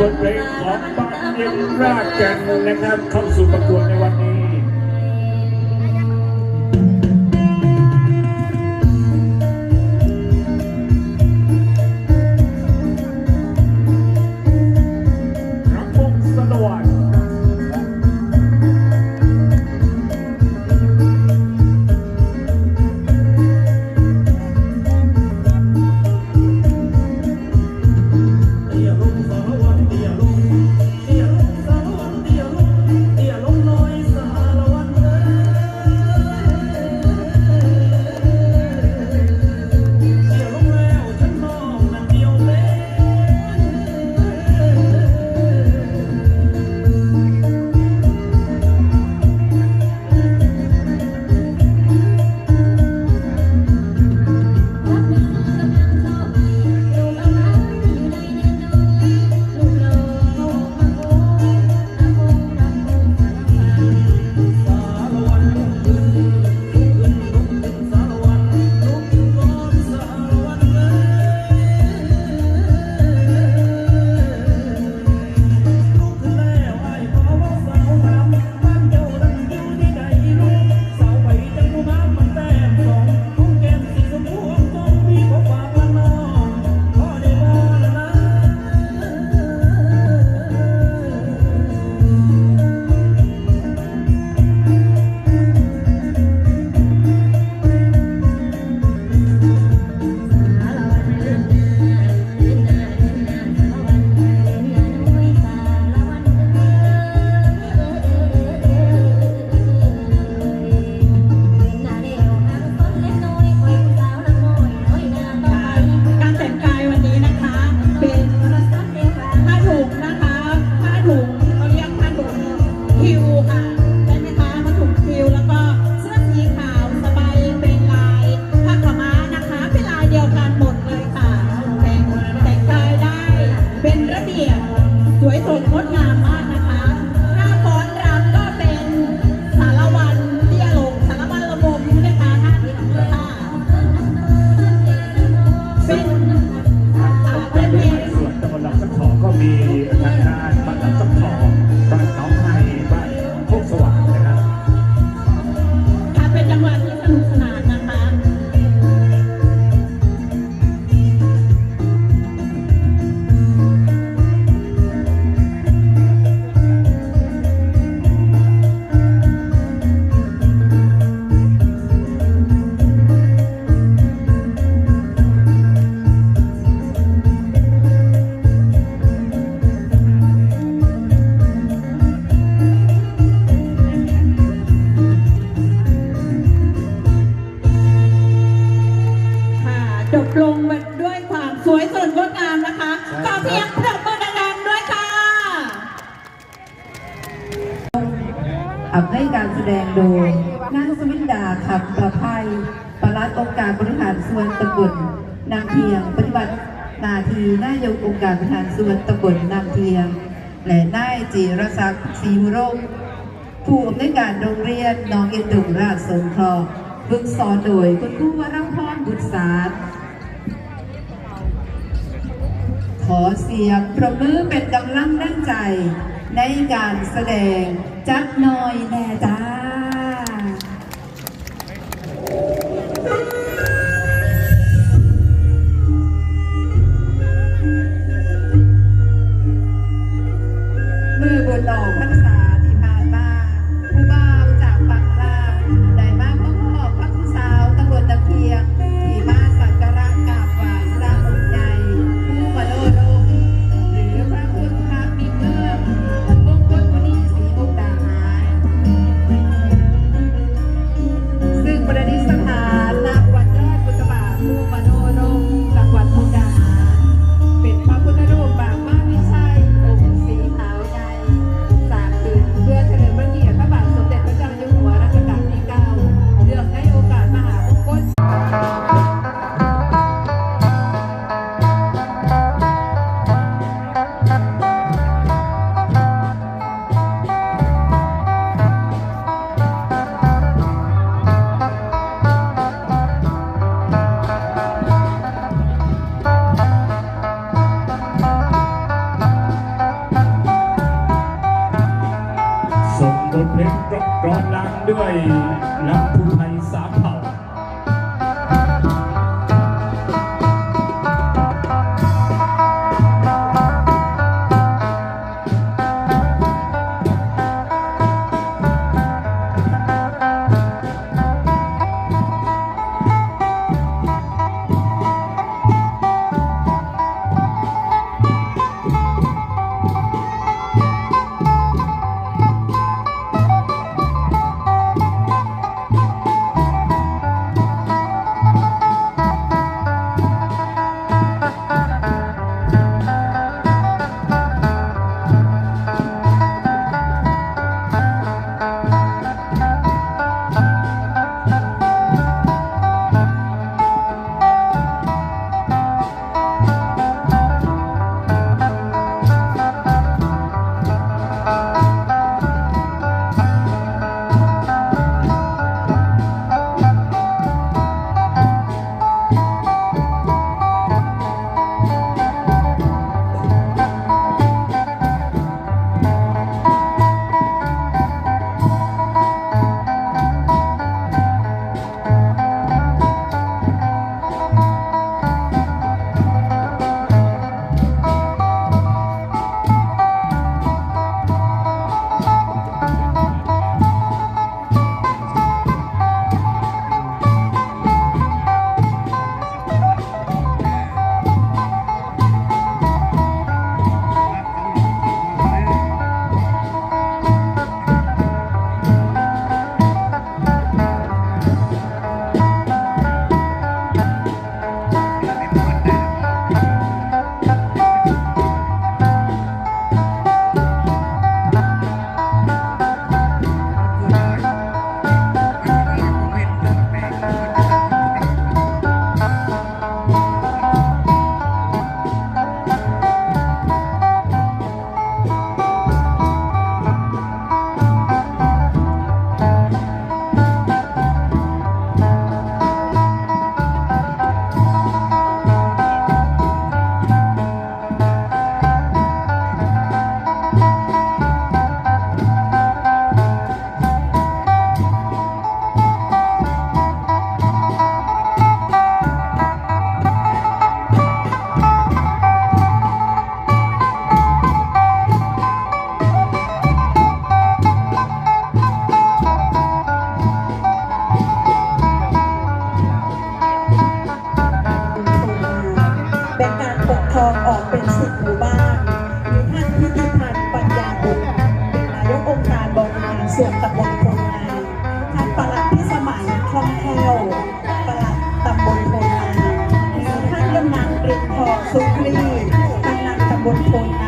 บทเพลงของบ้านเมืองรากแก่นนะครับเข้าสู่ประกวดในวันนี้ วยสดงดงามนะคะขอเพียงปรบมือดังๆด้วยค่ะให้การแสดงโดยนางสวินดาขับประภัยปลัดองค์การบริหารส่วนตำบลนางเพียง ปฏิบัตินาทีนายกองค์การบริหารส่วนตำบลนางเพียง และนายจิรศักดิ์ศรีมุรผู้อำนวยการโรงเรียนน้องเอ็นดุราชสงเคราะห์ฝึกสอนโดยคุณครูวรพรบุตรสาร ขอเสียงประมือเป็นกำลังดั้งใจ ในการแสดงจักน้อยแน่จ้า ร้องดังด้วยลำพูไทย แบ่งงานปกครองออกเป็นสิบหมู่บ้านหรือท่านพิธิพันธ์ปัญญาบุตรเป็นนายกองค์การบริหารส่วนตำบลโพนายท่านประหลัดพิสมัยคล่องแคล่วประหลัดตำบลโพนารือท่านกำนันเปรียมทองสุขรีกำนันตำบลโพนา